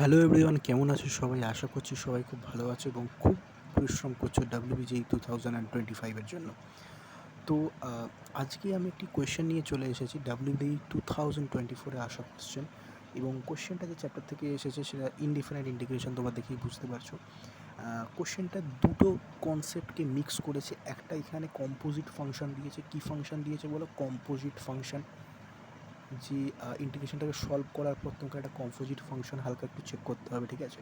Hello everyone, কেমন আছো সবাই? আশা করছি সবাই খুব ভালো আছো এবং খুব পরিশ্রম করছ WBJEE two thousand and twenty ফাইভের জন্য। তো আজকে আমি একটি কোয়েশ্চেন নিয়ে চলে এসেছি ডাব্লিউবি টু থাউজেন্ড টোয়েন্টি ফোরে আসা এবং কোয়েশ্চেনটা যে চ্যাপ্টার থেকে এসেছে সেটা ইনডিফারেন্ট ইন্টিগ্রেশন তোমরা দেখেই বুঝতে পারছ। কোশ্চেনটা দুটো কনসেপ্টকে মিক্স করেছে, একটা এখানে কম্পোজিট ফাংশন দিয়েছে, কি ফাংশন দিয়েছে বলো? কম্পোজিট ফাংশন যে ইন্টিগ্রেশনটাকে সলভ করার পর তোমাকে একটা কম্পোজিট ফাংশন হালকা একটু চেক করতে হবে, ঠিক আছে?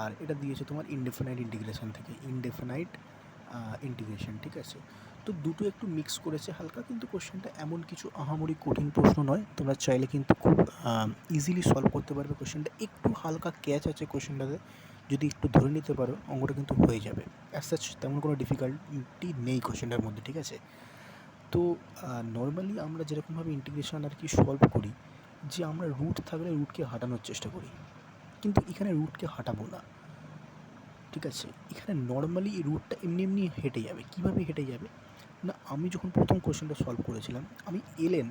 আর এটা দিয়েছে তোমার ইনডেফিনাইট ইন্টিগ্রেশন থেকে ইনডেফিনাইট ইন্টিগ্রেশন ঠিক আছে? তো দুটো একটু মিক্স করেছে হালকা, কিন্তু কোশ্চেনটা এমন কিছু আহামরি কঠিন প্রশ্ন নয়, তোমরা চাইলে কিন্তু খুব ইজিলি সলভ করতে পারবে কোশ্চেনটা একটু হালকা ক্যাচ আছে কোশ্চেনটাতে যদি একটু ধরে নিতে পারো, অঙ্কটা কিন্তু হয়ে যাবে। অ্যাজ সাচ তেমন কোনো ডিফিকাল্টি নেই কোশ্চেনটার মধ্যে, ঠিক আছে? তো নর্মালি আমরা যেরকমভাবে ইন্টিগ্রেশন আর কি সলভ করি, যে আমরা রুট থাকলে রুটকে হাঁটানোর চেষ্টা করি। কিন্তু এখানে রুটকে হাঁটাবো না। ঠিক আছে? এখানে নর্মালি এই রুটটা এমনি এমনি হেঁটে যাবে। কীভাবে হেঁটে যাবে? না, আমি যখন প্রথম কোশ্চেনটা সলভ করেছিলাম, আমি এলেন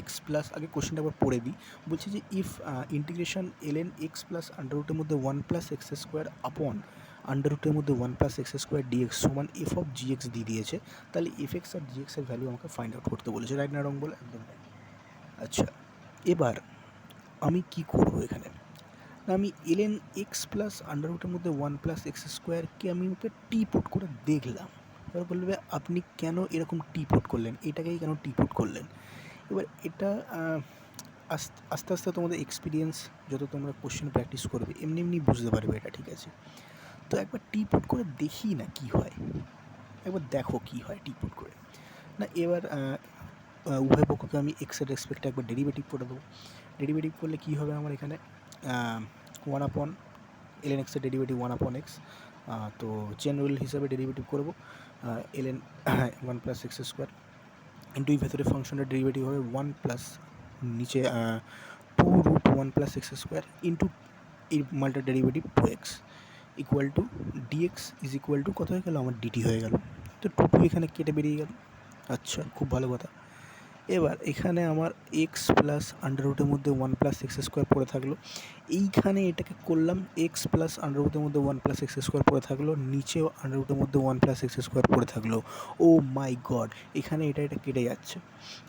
এক্স প্লাস আগে কোশ্চেনটা আবার পড়ে দিই। বলছি যে if integration L N X plus under রুটের মধ্যে one plus X square upon under রুটের মধ্যে one plus X square D X সমান এফ অফ জিএক্স দিয়ে দিয়েছে, তাহলে এফ এক্স আর জিএক্সের ভ্যালু আমাকে ফাইন্ড আউট করতে বলেছে। রাইট না রং বলে? একদম। আচ্ছা এবার আমি কি করব এখানে? না, আমি এলেন এক্স প্লাস আন্ডার রুটের মধ্যে ওয়ান প্লাস এক্স স্কোয়ারকে আমি ওকে টি পুট করে দেখলাম। এবার বলবে, আপনি কেন এরকম টি পুট করলেন? এটাকেই কেন টি পুট করলেন? এবার এটা আস্তে আস্তে তোমাদের এক্সপিরিয়েন্স যত তোমরা কোশ্চেন প্র্যাকটিস করবে, এমনি এমনি বুঝতে পারবে এটা, ঠিক আছে? তো একবার টি পুট করে দেখি না কি হয়। একবার দেখো কি হয় টি পুট করে। না, এবার উভয় পক্ষকে আমি এক্সের রেসপেক্টে একবার ডেরিভেটিভ করে দেবো। ডেরিভেটিভ করলে কী হবে আমার এখানে? ওয়ান আপন এল এন এক্সের ডেরিভেটিভ ওয়ান আপন এক্স তো জেনারেল হিসাবে ডেরিভেটিভ করব। L N one plus X square into এই ভেতরে ফাংশনের ডেরিভেটিভ হবে ওয়ান প্লাস নিচে two root one plus X square into এই মাল্টার derivative two X equal to D X is equal to কত হয়ে গেল? আমার ডিটি হয়ে গেল। তো টু টু এখানে কেটে বেরিয়ে গেল। আচ্ছা খুব ভালো কথা। এবার এখানে আমার এক্স প্লাস আন্ডার রুটের মধ্যে ওয়ান প্লাস এক্স স্কোয়ার পড়ে থাকল। এইখানে এটাকে করলাম এক্স প্লাস আন্ডার রুটের মধ্যে ওয়ান প্লাস এক্স স্কোয়ার পড়ে থাকল, নিচেও আন্ডার রুটের মধ্যে ওয়ান প্লাস এক্স স্কোয়ার পড়ে থাকল। ও মাই গড, এখানে এটা এটা কেটে যাচ্ছে।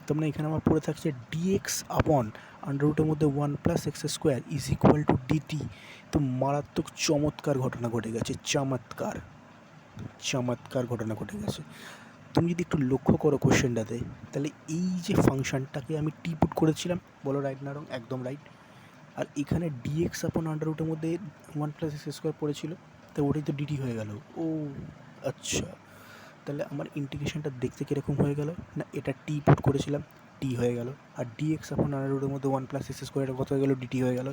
তার মানে এখানে আমার পড়ে থাকছে ডিএক্স আপন আন্ডার রুটের মধ্যে one plus X square is equal to D T তো মারাত্মক চমৎকার ঘটনা ঘটে গেছে, চমৎকার চমৎকার ঘটনা ঘটে গেছে। তুমি যদি একটু লক্ষ্য করো কোশ্চেনটাতে, তাহলে এই যে ফাংশনটাকে আমি টি পুট করেছিলাম, বলো রাইট না রং একদম রাইট আর এখানে ডিএক্স আপন আন্ডার রুটের মধ্যে ওয়ান প্লাস এক্স স্কোয়ার পড়েছিল, তো ওটাই তো ডিটি হয়ে গেল। ও আচ্ছা তাহলে আমার ইন্টিগ্রেশনটা দেখতে কীরকম হয়ে গেল? না, এটা টি পুট করেছিলাম টি হয়ে গেল, আর ডিএক্স আপন আন্ডার রুটের মধ্যে ওয়ান প্লাস এক্স স্কোয়ার কত হয়ে গেল? ডিটি হয়ে গেল।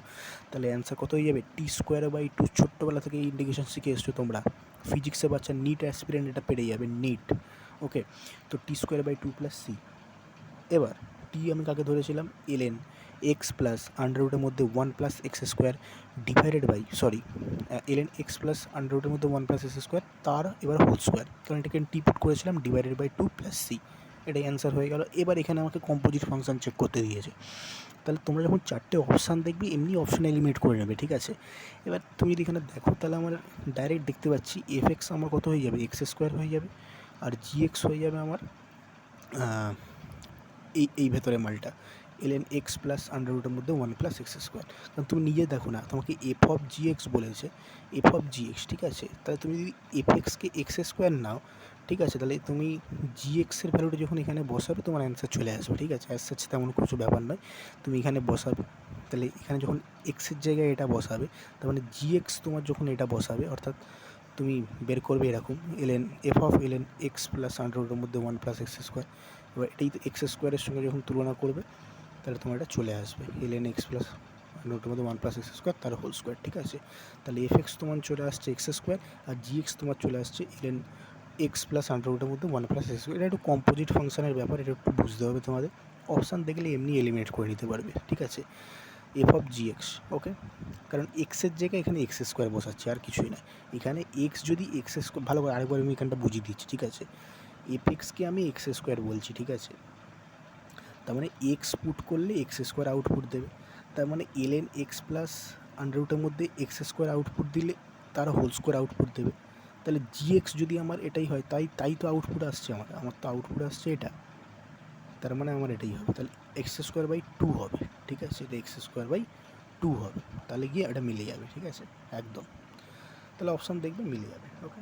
তাহলে অ্যান্সার কত হয়ে যাবে? টি স্কোয়ার বাই টু ছোট্টোবেলা থেকে ইন্টিগ্রেশন শিখে এসছো তোমরা। ফিজিক্সে বাচ্চা নিট অ্যাসপিরেন্ট এটা পেরে যাবে নিট ওকে তো T square by two plus C এবার টি আমি কাকে ধরেছিলাম? এলএন এক্স প্লাস আন্ডার রুটের মধ্যে one plus X square divided by sorry L N X plus under রুটের মধ্যে ওয়ান প্লাস এক্স স্কোয়ার তার এবার হোল স্কোয়ার কারণ এটাকে টি পুট করেছিলাম divided by two plus C এটাই অ্যান্সার হয়ে গেল। এবার এখানে আমাকে কম্পোজিট ফাংশন চেক করতে দিয়েছে। তাহলে তোমরা যখন চারটে অপশান দেখবে, এমনি অপশান এলিমিনেট করে নেবে, ঠিক আছে? এবার তুমি যদি এখানে দেখো, তাহলে আমার ডাইরেক্ট দেখতে পাচ্ছি এফ এক্স আমার কত হয়ে যাবে? এক্স স্কোয়ার হয়ে যাবে। আর জিএক্স হয়ে যাবে আমার এই এই ভেতরে মালটা। এলএন এক্স প্লাস আন্ডার রুটের মধ্যে ওয়ান প্লাস এক্স স্কোয়ার কারণ তুমি নিজে দেখো না, তোমাকে এফ অফ জি এক্স বলেছে এফ অফ জি এক্স ঠিক আছে? তাহলে তুমি যদি এফ এক্সকে এক্স স্কোয়ার নাও, ঠিক আছে? তাহলে তুমি জি এক্সের ভ্যালুটা যখন এখানে বসাবে, তোমার অ্যান্সার চলে আসবে, ঠিক আছে? অ্যাজ সাচ তেমন কিছু ব্যাপার নয়। তুমি এখানে বসাবে, তাহলে এখানে যখন এক্সের জায়গায় এটা বসাবে, তার মানে জি এক্স তোমার যখন এটা বসাবে, অর্থাৎ তুমি বের করবে এরকম L N F of L N X plus under রুটের মধ্যে ওয়ান প্লাস এক্স স্কোয়ার এবার এটাই তো এক্স স্কোয়ারের সঙ্গে যখন তুলনা করবে, তাহলে তোমার এটা চলে আসবে। এলেন এক্স প্লাস আন্ডার রুটের মধ্যে ওয়ান প্লাস এক্স স্কোয়ার তার হোল স্কোয়ার ঠিক আছে? তাহলে এফ এক্স তোমার চলে আসছে এক্স স্কোয়ার আর জি এক্স তোমার চলে আসছে এলেন এক্স প্লাস আন্ডার রুটের মধ্যে ওয়ান প্লাস এক্স এটা একটু কম্পোজিট ফাংশনের ব্যাপার, এটা একটু বুঝতে হবে তোমাদের। অপশান দেখলে এমনি এলিমিনেট করে নিতে পারবে, ঠিক আছে? F of G X okay কারণ এক্সের জায়গায় এখানে এক্স স্কোয়ার বসাচ্ছে, আর কিছুই না। এখানে এক্স যদি এক্স স্কোয়ার ভালো করে আরেকবার আমি এখানটা বুঝিয়ে দিচ্ছি, ঠিক আছে? এফ এক্সকে আমি এক্স স্কোয়ার বলছি, ঠিক আছে? তার মানে এক্স পুট করলে এক্স স্কোয়ার আউটপুট দেবে। তার মানে L N X plus under রুটের মধ্যে এক্স স্কোয়ার আউটপুট দিলে তারা হোল স্কোয়ার আউটপুট দেবে। তাহলে জি এক্স যদি আমার এটাই হয়, তাই তাই তো আউটপুট আসছে আমার আমার তো আউটপুট আসছে এটা। তার মানে আমার এটাই হবে। তাহলে এক্স স্কোয়ার বাই টু হবে, ঠিক আছে? এটা এক্স স্কোয়ার বাই টু হবে। তাহলে গিয়ে এটা মিলে যাবে, ঠিক আছে? একদম। তাহলে অপশান দেখবে মিলে যাবে ওকে